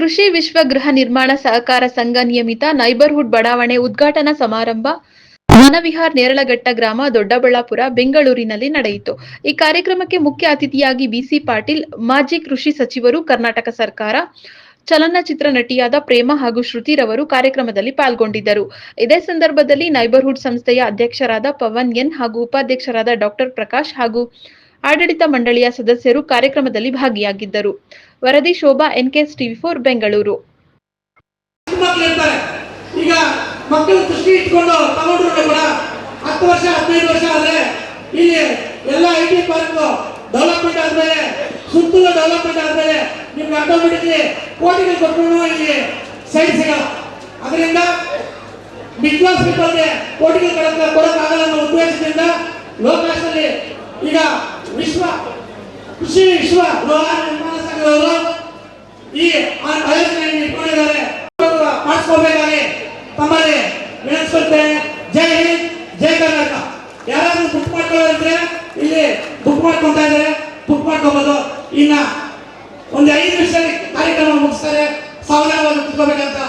ಕೃಷಿ ವಿಶ್ವ ಗೃಹ ನಿರ್ಮಾಣ ಸಹಕಾರ ಸಂಘ ನಿಯಮಿತ ನೈಬರ್ಹುಡ್ ಬಡಾವಣೆ ಉದ್ಘಾಟನಾ ಸಮಾರಂಭ ವನವಿಹಾರ್ ನೇರಳಘಟ್ಟ ಗ್ರಾಮ ದೊಡ್ಡಬಳ್ಳಾಪುರ, ಬೆಂಗಳೂರಿನಲ್ಲಿ ನಡೆಯಿತು. ಈ ಕಾರ್ಯಕ್ರಮಕ್ಕೆ ಮುಖ್ಯ ಅತಿಥಿಯಾಗಿ ಬಿಸಿ ಪಾಟೀಲ್, ಮಾಜಿ ಕೃಷಿ ಸಚಿವರು ಕರ್ನಾಟಕ ಸರ್ಕಾರ, ಚಲನಚಿತ್ರ ನಟಿಯಾದ ಪ್ರೇಮ ಹಾಗೂ ಶ್ರುತಿ ರವರು ಕಾರ್ಯಕ್ರಮದಲ್ಲಿ ಪಾಲ್ಗೊಂಡಿದ್ದರು. ಇದೇ ಸಂದರ್ಭದಲ್ಲಿ ನೈಬರ್ಹುಡ್ ಸಂಸ್ಥೆಯ ಅಧ್ಯಕ್ಷರಾದ ಪವನ್ ಎನ್ ಹಾಗೂ ಉಪಾಧ್ಯಕ್ಷರಾದ ಡಾಕ್ಟರ್ ಪ್ರಕಾಶ್ ಹಾಗೂ ಆಡಳಿತ ಮಂಡಳಿಯ ಸದಸ್ಯರು ಕಾರ್ಯಕ್ರಮದಲ್ಲಿ ಭಾಗಿಯಾಗಿದ್ದರು. ವರದಿ Shobha, NKS TV four, Bengaluru. ಈಗ ಮಕ್ಕಳು ದೃಷ್ಟಿ ಇಟ್ಕೊಂಡು ತಗೊಂಡ್ರು ಕೂಡ ಹತ್ತು ವರ್ಷ, ಹದಿನೈದು ವರ್ಷ ಆದ್ರೆ ಇಲ್ಲಿ ಎಲ್ಲ ಐ ಟಿ ಪಾರ್ಕ್ ಡೆವಲಪ್ಮೆಂಟ್ ಆದ್ಮೇಲೆ ಸುತ್ತಲೂ ಡೆವಲಪ್ಮೆಂಟ್ ಆದ್ಮೇಲೆ ನಿಮ್ಗೆ ಆಟೋಮೆಟಿಕ್ಲಿ ಕೋಟಿಗೆ ಕೊಟ್ಟರು ಇಲ್ಲಿ ಸೈಟ್ ಸಿಗಲ್ಲ. ಅದರಿಂದ ಮಿಡ್ ಕ್ಲಾಸ್ ಪೀಪಲ್ಗೆ ಕೋಟಿಗೆ ಕೊಡಕ್ಕೆ ಕೊಡಕ್ಕಾಗಲ್ಲ ಅನ್ನೋ ಉದ್ದೇಶದಿಂದ ಲೋಕಾಶಲ್ಲಿ ಈಗ ಕೃಷಿ ವಿಶ್ವ ಗೃಹ ನಿರ್ಮಾಣ ಸಂಘದವರು ಈ ಆಯೋಜನೆಯನ್ನು ಇಟ್ಕೊಂಡಿದ್ದಾರೆ. ಮಾಡಿಸ್ಕೋಬೇಕಾಗಿ ತಮ್ಮಲ್ಲಿ ವಿನಂತಿಸುತ್ತೇನೆ ಜೈ ಹಿಂದ್, ಜೈ ಕರ್ನಾಟಕ. ಯಾರಾದ್ರೂ ಬುಕ್ ಮಾಡ್ಕೊಳ್ಳೋದ್ರೆ ಇಲ್ಲಿ ಬುಕ್ ಮಾಡ್ಕೊಂತಾ ಇದ್ದಾರೆ. ಬುಕ್ ಮಾಡ್ಕೋಬಹುದು ಇನ್ನ ಒಂದು ಐದು ನಿಮಿಷ ಕಾರ್ಯಕ್ರಮ ಮುಗಿಸ್ತಾರೆ. ಸಾವಿರ ಕುತ್ಕೋಬೇಕಂತ